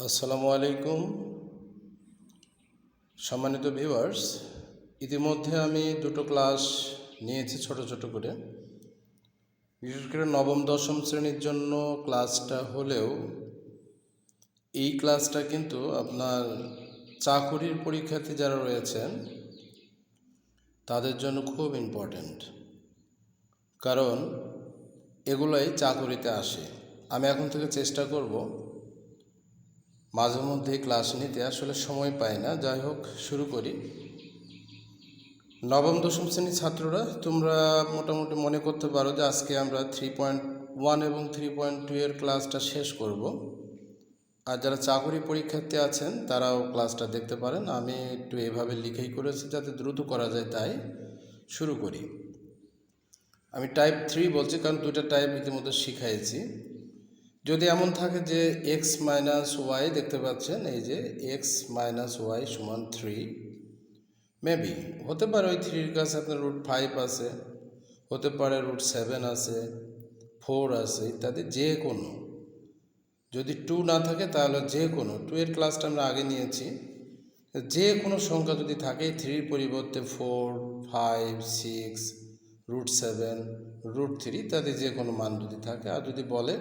আসসালামু আলাইকুম। সম্মানিত ভিউয়ার্স, ইতিমধ্যে আমি দুটো ক্লাস নিয়েছি ছোট ছোট করে। বিশেষ করে নবম, দশম শ্রেণির জন্য ক্লাসটা হলেও এই ক্লাসটা কিন্তু আপনার চাকুরির পরীক্ষার্থী যারা রয়েছেন, তাদের জন্য খুব ইম্পর্ট্যান্ট কারণ এগুলোই চাকুরিতে আসে। আমি এখন থেকে চেষ্টা করব মাঝে মধ্যে ক্লাস নিতে আসলে সময় পাই না। যাই হোক, শুরু করি। নবম, দশম শ্রেণির ছাত্ররা, তোমরা মোটামুটি মনে করতে পারো যে আজকে আমরা থ্রি পয়েন্ট ওয়ান এবং থ্রি পয়েন্ট টু এর ক্লাসটা শেষ করব। আর যারা চাকরি পরীক্ষার্থী আছেন, তারাও ক্লাসটা দেখতে পারেন। আমি একটু এভাবে লিখেই করেছি যাতে দ্রুত করা যায়, তাই শুরু করি। আমি টাইপ থ্রি বলছি, কারণ দুইটা টাইপ ইতিমধ্যে শিখাইছি। যদি এমন থাকে যে এক্স মাইনাস ওয়াই দেখতে পাচ্ছেন, এই যে এক্স মাইনাস ওয়াই সমান থ্রি মেবি হতে পারে ওই থ্রির কাছে আপনার রুট ফাইভ আছে, হতে পারে রুট সেভেন আছে ফোর আছে, ইত্যাদি যে কোনো। যদি টু না থাকে তাহলে যে কোনো। টু এর ক্লাসটা আমরা আগে নিয়েছি। যে কোনো সংখ্যা যদি থাকে থ্রির পরিবর্তে four five six root seven root three ইত্যাদি যে কোনো মান যদি থাকে। আর যদি বলে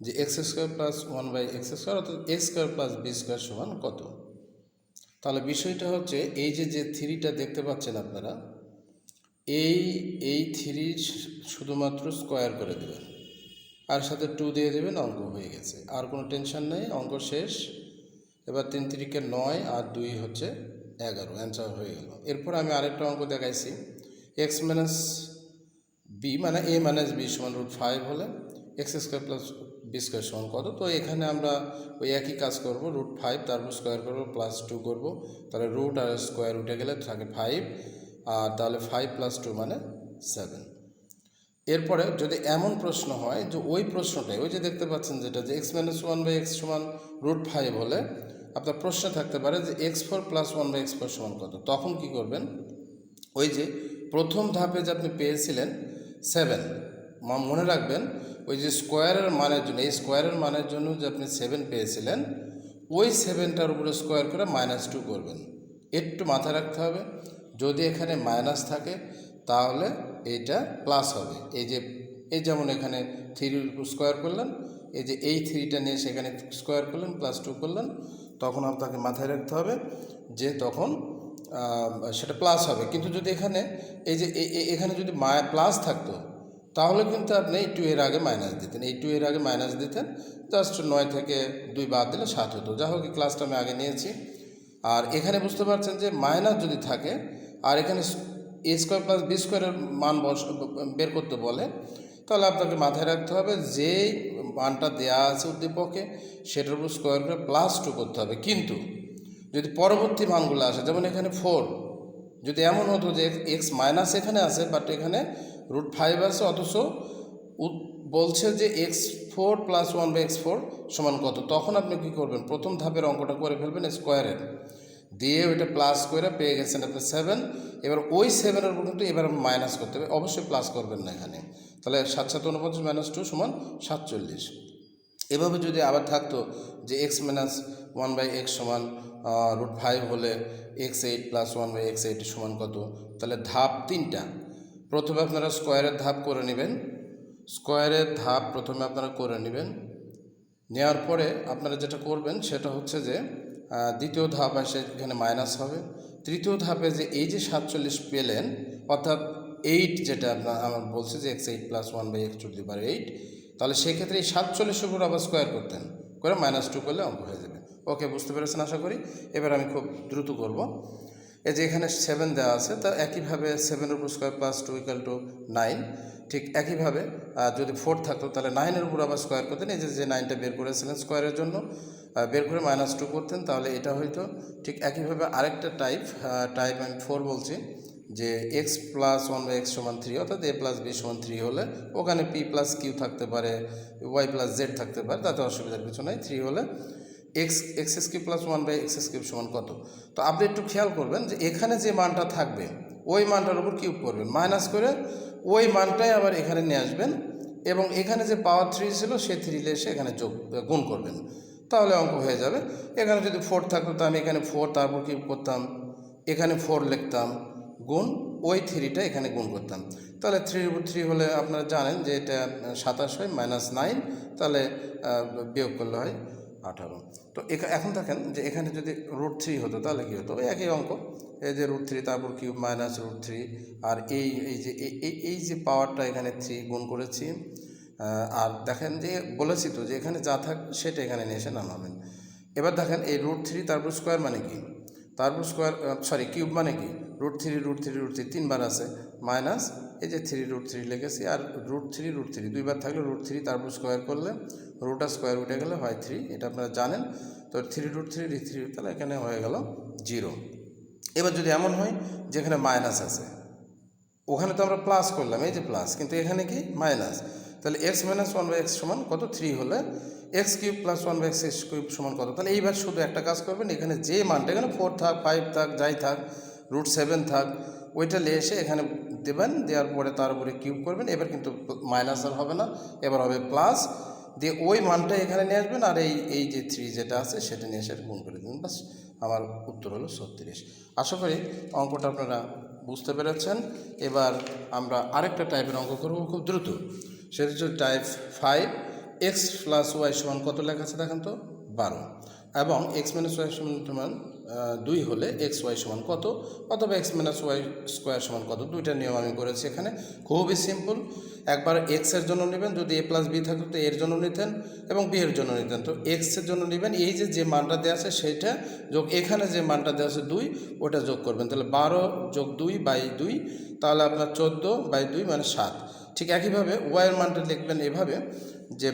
যে x square plus one by x square অর্থাৎ x square plus b square সমান কত? তাহলে বিষয়টা হচ্ছে এই যে যে থ্রিটা দেখতে পাচ্ছেন আপনারা, এই এই থ্রি শুধুমাত্র স্কোয়ার করে দেবেন। আর সাথে টু দিয়ে দেবেন, অঙ্ক হয়ে গেছে। আর কোনো টেনশন নেই, অঙ্ক শেষ। এবার তিন তিরিকে নয় আর দুই হচ্ছে এগারো, অ্যান্সার হয়ে গেল। এরপর আমি আরেকটা অঙ্ক দেখাইছি। এক্স মাইনাস বি মানে এ মাইনাস বি সমান রুট ফাইভ হলে x square plus b square সমান কত? তো এখানে আমরা ওই একই কাজ করব রুট ফাইভ তারপর স্কোয়ার করব প্লাস টু করব। তাহলে রুট আর স্কোয়ার উঠে গেলে থাকে ফাইভ আর তাহলে ফাইভ প্লাস টু মানে সেভেন এরপরে যদি এমন প্রশ্ন হয় যে ওই প্রশ্নটাই, ওই যে দেখতে পাচ্ছেন যেটা যে x minus one by x সমান রুট ফাইভ হলে আপনার প্রশ্ন থাকতে পারে যে x four plus one by x four সমান কত? তখন কি করবেন? ওই যে প্রথম ধাপে যে আপনি পেয়েছিলেন সেভেন মনে রাখবেন, ওই যে স্কোয়ারের মানের জন্য, এই স্কোয়ারের মানের জন্য যে আপনি সেভেন পেয়েছিলেন, ওই সেভেনটার উপরে স্কোয়ার করে মাইনাস টু করবেন। একটু মাথায় রাখতে হবে, যদি এখানে মাইনাস থাকে, তাহলে এইটা প্লাস হবে। এই যে, এই যেমন এখানে থ্রির স্কোয়ার করলেন, এই যে এই থ্রিটা নিয়ে সেখানে স্কোয়ার করলেন প্লাস টু করলেন, তখন আপনাকে মাথায় রাখতে হবে যে তখন সেটা প্লাস হবে। কিন্তু যদি এখানে, এই যে এখানে যদি মায়া প্লাস থাকতো তাহলে কিন্তু আপনি এই টু এর আগে মাইনাস দিতেন। এই টু এর আগে মাইনাস দিতেন জাস্ট নয় থেকে দুই বাদ দিলে সাত হতো। যা হোক ক্লাসটা আমি আগে নিয়েছি। আর এখানে বুঝতে পারছেন যে মাইনাস যদি থাকে, আর এখানে এ স্কোয়ার প্লাস বি স্কোয়ারের মান বস বের করতে বলে, তাহলে আপনাকে মাথায় রাখতে হবে যে মানটা দেওয়া আছে উদ্দীপকে, সেটার উপর স্কোয়ার করে প্লাস টু করতে হবে। কিন্তু যদি পরবর্তী মানগুলো আসে, যেমন এখানে ফোর যদি এমন হতো যে এক্স মাইনাস এখানে আছে বাট এখানে রুট ফাইভ আছে, অথচ বলছে যে x four plus one by x four সমান কত? তখন আপনি কী করবেন? প্রথম ধাপের অঙ্কটা করে ফেলবেন স্কোয়ারের দিয়ে ওইটা প্লাস করে পেয়ে গেছেন আপনি সেভেন এবার ওই সেভেনের উপর কিন্তু এবার মাইনাস করতে হবে। অবশ্যই প্লাস করবেন না এখানে। তাহলে সাত সাত উনপঞ্চাশ মাইনাস টু সমান সাতচল্লিশ। এভাবে যদি আবার থাকতো যে x minus one by x সমান রুট ফাইভ হলে x eight plus one by x eight সমান কত? তাহলে ধাপ তিনটা প্রথমে আপনারা স্কোয়ারের ধাপ করে নেবেন। স্কোয়ারের ধাপ প্রথমে আপনারা করে নেবেন। নেওয়ার পরে আপনারা যেটা করবেন সেটা হচ্ছে যে দ্বিতীয় ধাপ আসে, এখানে মাইনাস হবে। তৃতীয় ধাপে যে এই যে সাতচল্লিশ পেলেন, অর্থাৎ এইট যেটা আপনার, আমার বলছে যে x eight plus one by x to the power eight তাহলে সেক্ষেত্রে এই সাতচল্লিশের উপর আবার স্কোয়ার করতেন। করে মাইনাস টু করলে অঙ্ক হয়ে যাবে। ওকে বুঝতে পেরেছেন আশা করি? এবার আমি খুব দ্রুত করব। এই যে এখানে সেভেন দেওয়া আছে, তা একইভাবে সেভেনের উপর square plus two equal to nine ঠিক একইভাবে যদি ফোর থাকতো, তাহলে নাইনের উপর আবার স্কোয়ার করতেন, এই যে যে নাইনটা বের করেছিলেন স্কোয়ারের জন্য বের করে মাইনাস টু করতেন, তাহলে এটা হয়তো, ঠিক একইভাবে আরেকটা টাইপ টাইপ আমি ফোর বলছি, যে x plus one by x সমান থ্রি অর্থাৎ এ প্লাস বি সমান থ্রি হলে, ওখানে পি প্লাস কিউ থাকতে পারে ওয়াই প্লাস জেড থাকতে পারে, তাতে অসুবিধার কিছু নাই থ্রি হলে x x cube plus one by x cube সমান কত? তো আপনি একটু খেয়াল করবেন যে এখানে যে মানটা থাকবে, ওই মানটার উপর কিউব করবেন। মাইনাস করে ওই মানটাই আবার এখানে নিয়ে আসবেন এবং এখানে যে পাওয়ার থ্রি ছিল সে থ্রি এসে এখানে যোগ, গুণ করবেন। তাহলে অঙ্ক হয়ে যাবে। এখানে যদি ফোর থাকতো তো আমি এখানে ফোর তারপর কিউব করতাম, এখানে ফোর লিখতাম, গুণ ওই থ্রিটা এখানে গুণ করতাম। তাহলে থ্রি উপর থ্রি হলে আপনারা জানেন যে এটা সাতাশ হয় মাইনাস নাইন তাহলে বিয়োগ করলে হয় আঠারো। তো এখন দেখেন যে এখানে যদি রুট থ্রি হতো, তাহলে কী হতো? একই অঙ্ক। এই যে রুট থ্রি তারপর কিউব মাইনাস রুট থ্রি আর এই এই যে এই যে পাওয়ারটা এখানে থ্রি গুণ করেছি আর দেখেন যে বলেছি তো যে এখানে যা থাক সেটা এখানে নিয়ে এসে নামাবেন। এবার দেখেন এই রুট থ্রি তারপর স্কোয়ার মানে কি? তারপর স্কোয়ার সরি কিউব মানে কি? Root three root three root three তিনবার আছে মাইনাস এই যে থ্রি রুট থ্রি লিখেছি, আর রুট থ্রি রুট থ্রি দুইবার থাকলে রুট থ্রি তারপর স্কোয়ার করলে রুট আর স্কোয়ার উঠে গেলে হয় থ্রি এটা আপনারা জানেন। তো থ্রি রুট থ্রি থ্রি তাহলে এখানে হয়ে গেল জিরো এবার যদি এমন হয়, যেখানে মাইনাস আছে, ওখানে তো আমরা প্লাস করলাম, এই যে প্লাস কিন্তু এখানে কি? মাইনাস তাহলে x minus one by x সমান কত? থ্রি হলে x cube plus one by x cube সমান কত? তাহলে এইবার শুধু একটা কাজ করবেন, এখানে যে মানটা এখানে ফোর থাক ফাইভ থাক, যাই থাক রুট সেভেন থাক, ওইটা এসে এখানে দেবেন, দেওয়ার পরে তার উপরে কিউব করবেন, এবার কিন্তু মাইনাস আর হবে না, এবার হবে প্লাস দিয়ে ওই মানটা এখানে নিয়ে আসবেন, আর এই এই যে থ্রি যেটা আছে, সেটা নিয়ে এসে গুণ করে দেবেন বাস আমার উত্তর হলো ছত্রিশ। আশা করি অঙ্কটা আপনারা বুঝতে পেরেছেন, এবার আমরা আরেকটা টাইপের অঙ্ক করব খুব দ্রুত, সেটা হচ্ছে type five x plus y সমান কত লেখা আছে দেখেন তো? বারো। এবং এক্স মাইনাস ওয়াই সমান দুই হলে এক্স ওয়াই সমান কত? অথবা এক্স মাইনাস ওয়াই স্কোয়ার সমান কত? দুইটা নিয়ম আমি করেছি এখানে। খুবই সিম্পল একবার এক্সের জন্য নেবেন, যদি এ প্লাস বি থাকতো তো এর জন্য নিতেন এবং বি এর জন্য নিতেন। তো এক্সের জন্য নেবেন, এই যে যে মানটা দেওয়া আছে সেইটা যোগ এখানে যে মানটা দেওয়া আছে দুই, ওটা যোগ করবেন। তাহলে বারো যোগ দুই বাই দুই, তাহলে আপনার চোদ্দ বাই দুই মানে সাত। ঠিক একইভাবে ওয়াইয়ের মানটা লিখবেন এভাবে যে